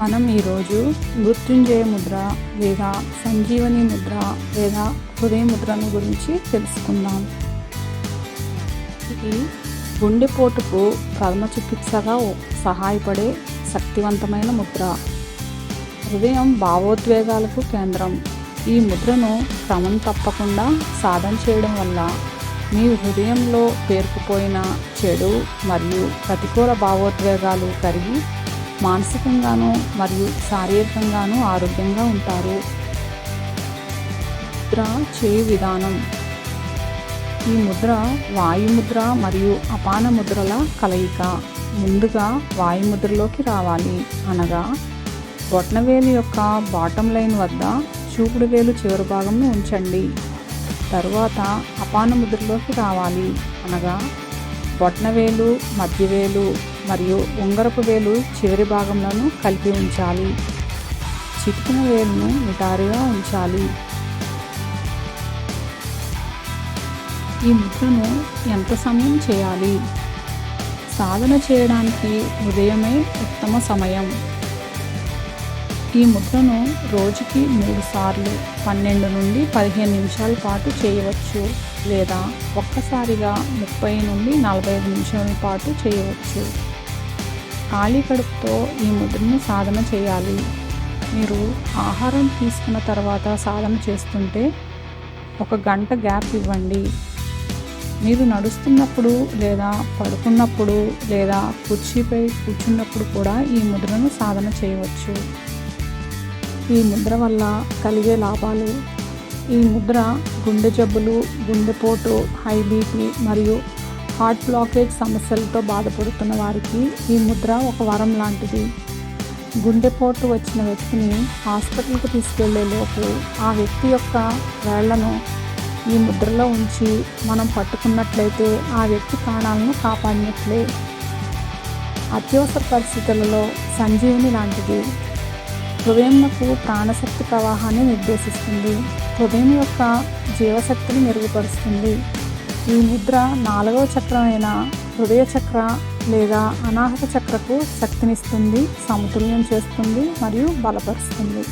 మనం ఈరోజు మృత్యుంజయ ముద్ర లేదా సంజీవని ముద్ర లేదా హృదయ ముద్రను గురించి తెలుసుకుందాం. ఇది గుండెపోటుకు ప్రథమ చికిత్సగా సహాయపడే శక్తివంతమైన ముద్ర. హృదయం భావోద్వేగాలకు కేంద్రం. ఈ ముద్రను క్రమం తప్పకుండా సాధన చేయడం వల్ల మీ హృదయంలో పేరుకుపోయిన చెడు మరియు ప్రతికూల భావోద్వేగాలు కరిగి మానసికంగాను మరియు శారీరకంగాను ఆరోగ్యంగా ఉంటారు. ముద్ర చేయు విధానం. ఈ ముద్ర వాయుముద్ర మరియు అపాన ముద్రల కలయిక. ముందుగా వాయుముద్రలోకి రావాలి అనగా బొట్నవేలు యొక్క బాటం లైన్ వద్ద చూపుడు వేలు చివరి భాగంను ఉంచండి. తరువాత అపాన ముద్రలోకి రావాలి అనగా బొట్నవేలు మధ్యవేలు మరియు ఉంగరపు వేలు చివరి భాగంలోను కలిపి ఉంచాలి. చిటికిన వేలును నిటారుగా ఉంచాలి. ఈ ముద్రను ఎంత సమయం చేయాలి? సాధన చేయడానికి ఉదయమే ఉత్తమ సమయం. ఈ ముద్రను రోజుకి మూడు సార్లు పన్నెండు నుండి పదిహేను నిమిషాల పాటు చేయవచ్చు లేదా ఒక్కసారిగా ముప్పై నుండి నలభై ఐదు నిమిషాల పాటు చేయవచ్చు. ఖాళీ కడుపుతో ఈ ముద్రను సాధన చేయాలి. మీరు ఆహారం తీసుకున్న తర్వాత సాధన చేస్తుంటే ఒక గంట గ్యాప్ ఇవ్వండి. మీరు నడుస్తున్నప్పుడు లేదా పడుకున్నప్పుడు లేదా కుర్చీపై కూర్చున్నప్పుడు కూడా ఈ ముద్రను సాధన చేయవచ్చు. ఈ ముద్ర వల్ల కలిగే లాభాలు ఈ ముద్ర గుండె జబ్బులు గుండెపోటు హై బీపీ మరియు హార్ట్ బ్లాకేజ్ సమస్యలతో బాధపడుతున్న వారికి ఈ ముద్ర ఒక వరం లాంటిది. గుండెపోటు వచ్చిన వ్యక్తిని హాస్పిటల్కి తీసుకెళ్ళేలోపు ఆ వ్యక్తి యొక్క వేళ్ళను ఈ ముద్రలో ఉంచి మనం పట్టుకున్నట్లయితే ఆ వ్యక్తి ప్రాణాలను కాపాడినట్లే. అత్యవసర పరిస్థితులలో సంజీవుని లాంటిది. హృదయంకు ప్రాణశక్తి ప్రవాహాన్ని నిర్దేశిస్తుంది. హృదయం యొక్క జీవశక్తిని మెరుగుపరుస్తుంది. ఈ ముద్ర నాలుగవ చక్రమైన హృదయ చక్ర లేదా అనాహత చక్రకు శక్తినిస్తుంది సమతుల్యం చేస్తుంది మరియు బలపరుస్తుంది.